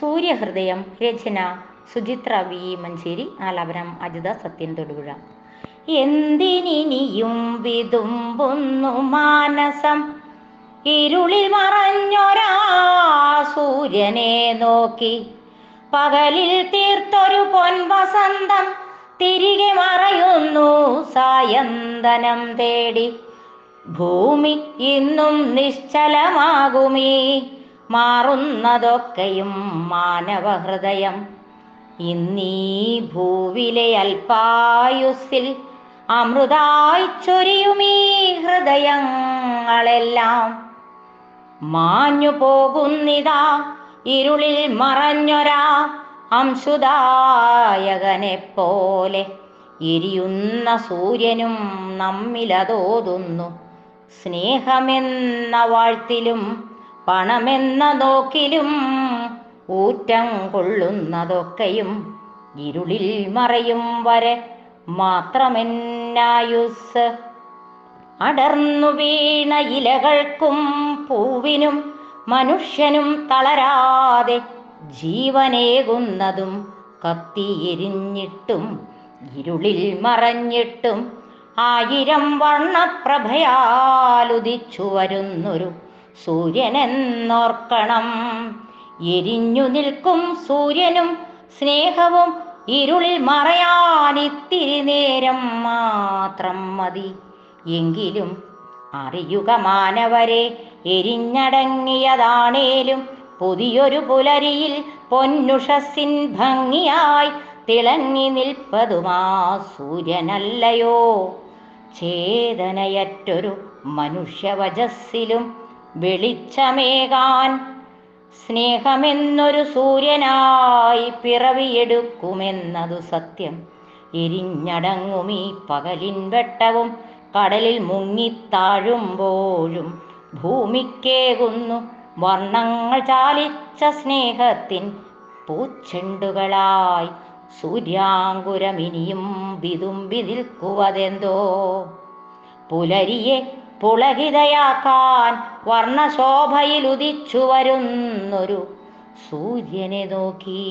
സൂര്യഹൃദയം രചന സുചിത്ര വി. മഞ്ചേരി ആലാപനം അജിത സത്യൻ തൊടുപുഴ. എന്തിനിയും വിതുമ്പുന്നു മാനസം. ഇരുളിൽ മറഞ്ഞൊരാ സൂര്യനെ നോക്കി. പകലിൽ തീർത്തൊരു പൊൻവസന്തം തിരികെ മറയുന്നു സായന്തനം തേടി. ഭൂമി ഇന്നും നിശ്ചലമാകുമീ. മാറുന്നതൊക്കെയും മാനവഹൃദയം. ഇന്നീ ഭൂവിലെ അൽപായുസിൽ അമൃതായി ചൊരിയുമീ ഹൃദയങ്ങളെല്ലാം. മാഞ്ഞു പോകുന്നിതാ ഇരുളിൽ മറഞ്ഞൊരാ അംശുദായകനെ പോലെ എരിയുന്ന സൂര്യനും നമ്മിലതോതുന്നു. സ്നേഹമെന്ന വാഴ്ത്തിലും പണമെന്ന നോക്കിലും ഊറ്റം കൊള്ളുന്നതൊക്കെയും ഇരുളിൽ മറയും വരെ മാത്രമെന്നായുസ്. അടർന്നു വീണ ഇലകൾക്കും പൂവിനും മനുഷ്യനും തളരാതെ ജീവനേകുന്നതും കത്തിയെരിഞ്ഞിട്ടും ഇരുളിൽ മറഞ്ഞിട്ടും ആയിരം വർണപ്രഭയാലുദിച്ചു വരുന്നൊരു സൂര്യനെന്നോർക്കണം. എരിഞ്ഞു നിൽക്കും സൂര്യനും സ്നേഹവും ഇരുളിൽ മറയാനിത്തിരി നേരം മാത്രം മതി. എങ്കിലും അറിയുക മാനവരെ എരിഞ്ഞടങ്ങിയതാണേലും പുതിയൊരു പുലരിയിൽ പൊന്നുഷസിൻ ഭംഗിയായി തിളങ്ങി നിൽപ്പതുമാ സൂര്യനല്ലയോ. ചേതനയറ്റൊരു മനുഷ്യവചസ്സിലും വെളിച്ചമേകാൻ സ്നേഹമെന്നൊരു സൂര്യനായി പിറവിയെടുക്കുമെന്നതു സത്യം. എരിഞ്ഞടങ്ങും ഈ പകലിൻ വെട്ടവും കടലിൽ മുങ്ങിത്താഴുമ്പോഴും ഭൂമിക്കേകുന്നു വർണങ്ങൾ ചാലിച്ച സ്നേഹത്തിൻ പൂച്ചെണ്ടുകളായി. സൂര്യാങ്കുരമിനിയും വിതുമ്പി നിൽക്കുവതെന്തോ പുലരിയെ പുളകിതയാക്കാൻ വർണശോഭയിൽ ഉദിച്ചു വരുന്നൊരു സൂര്യനെ നോക്കി.